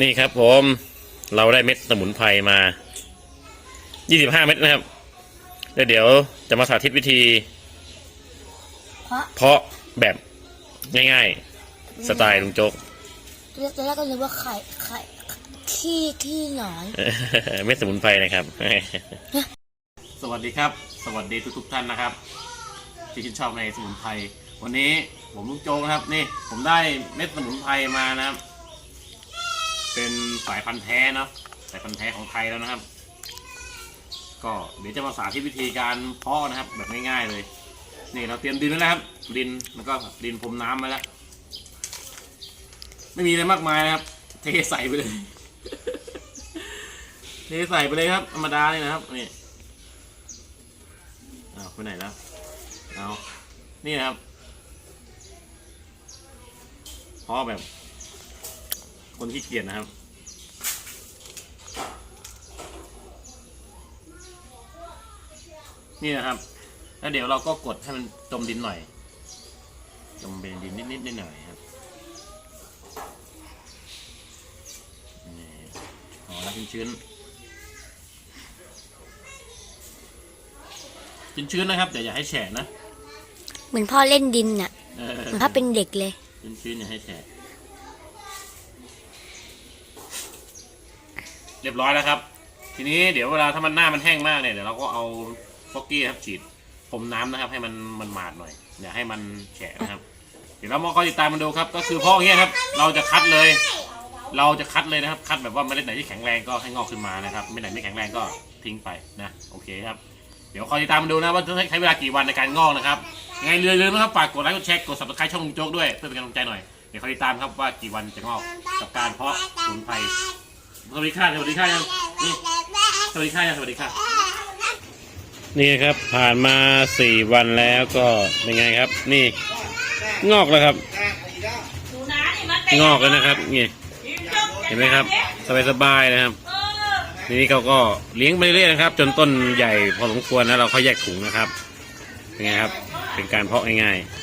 นี่ครับผมเราได้เม็ดสมุนไพรมา 25 เม็ดนะครับแล้วเดี๋ยวจะมาสาธิตวิธี เพราะเพาะแบบง่ายๆ สไตล์ลุงโจ๊กตอนแรกก็นึกว่าไข่ไข่ขี้ขี้หนอนเม็ดสมุนไพรนะครับ สวัสดีครับ สวัสดีทุกๆท่านนะครับ ที่ชื่นชอบในสมุนไพรวันนี้ผมลุงโจ๊กนะครับ นี่ ผมได้เม็ดสมุนไพรมานะครับ เป็นสายพันธุ์แท้เนาะสายพันธุ์แท้ของไทยแล้วนะครับ ก็เดี๋ยวจะมาสาธิตวิธีการเพาะนะครับ แบบง่ายๆเลย นี่เราเตรียมดินไว้แล้วครับ ดินแล้วก็ดินพรมน้ำไว้แล้วไม่มีอะไรมากมายนะครับ เทใส่ไปเลย เทใส่ไปเลยครับธรรมดาเลยนะครับนี่เอาไปไหนแล้วเอานี่นะครับเพาะแบบ คนขี้เกียจนะครับ นี่นะครับ แล้วเดี๋ยวเราก็กดให้มันจมดินหน่อย จมเป็นดินนิดๆหน่อยๆครับนี่พอแล้วชื้นๆชื้นๆนะครับแต่อย่าให้แฉะนะ เหมือนพ่อเล่นดินน่ะเออเหมือนพ่อเป็นเด็กเลย ชื้นๆอย่าให้แฉะ เรียบร้อยแล้วครับ ทีนี้เดี๋ยวเวลาถ้ามันหน้ามันแห้งมากเนี่ยเดี๋ยวเราก็เอาฟอกกี้ครับฉีดพรมน้ำนะครับ ให้มันมันหมาดหน่อยอย่าให้มันแฉะนะครับ เดี๋ยวเรามาคอยติดตามมันดูครับ ก็คือพอย่างเงี้ยครับ เราจะคัดเลย เราจะคัดเลยนะครับ คัดแบบว่าเมล็ดไหนที่แข็งแรงก็ให้งอกขึ้นมานะครับเมล็ดไหนไม่แข็งแรงก็ทิ้งไปนะโอเคครับเดี๋ยวคอยติดตามมันดูนะว่าจะใช้เวลากี่วันในการงอกนะครับยังไงลืมๆนะครับฝากกดไลค์กดแชร์กด subscribe ช่องลุงโจ๊กด้วยเพื่อเป็นกำลังใจหน่อยเดี๋ยวคอยติดตามครับว่ากี่วันจะงอกกับการเพาะสมุนไพร สวัสดีค่ะสวัสดีค่ะยังนี่สวัสดีค่ะยังสวัสดีค่ะนี่ครับผ่านมาสี่วันแล้วก็เป็นไงครับ นี่ งอกแล้วครับ งอกแล้วนะครับนี่เห็นไหมครับ สบายๆนะครับทีนี้เขาก็เลี้ยงไปเรื่อยๆนะครับ จนต้นใหญ่พอสมควรแล้วเราค่อยแยกถุงนะครับเป็นไงครับ เป็นการเพาะง่ายๆ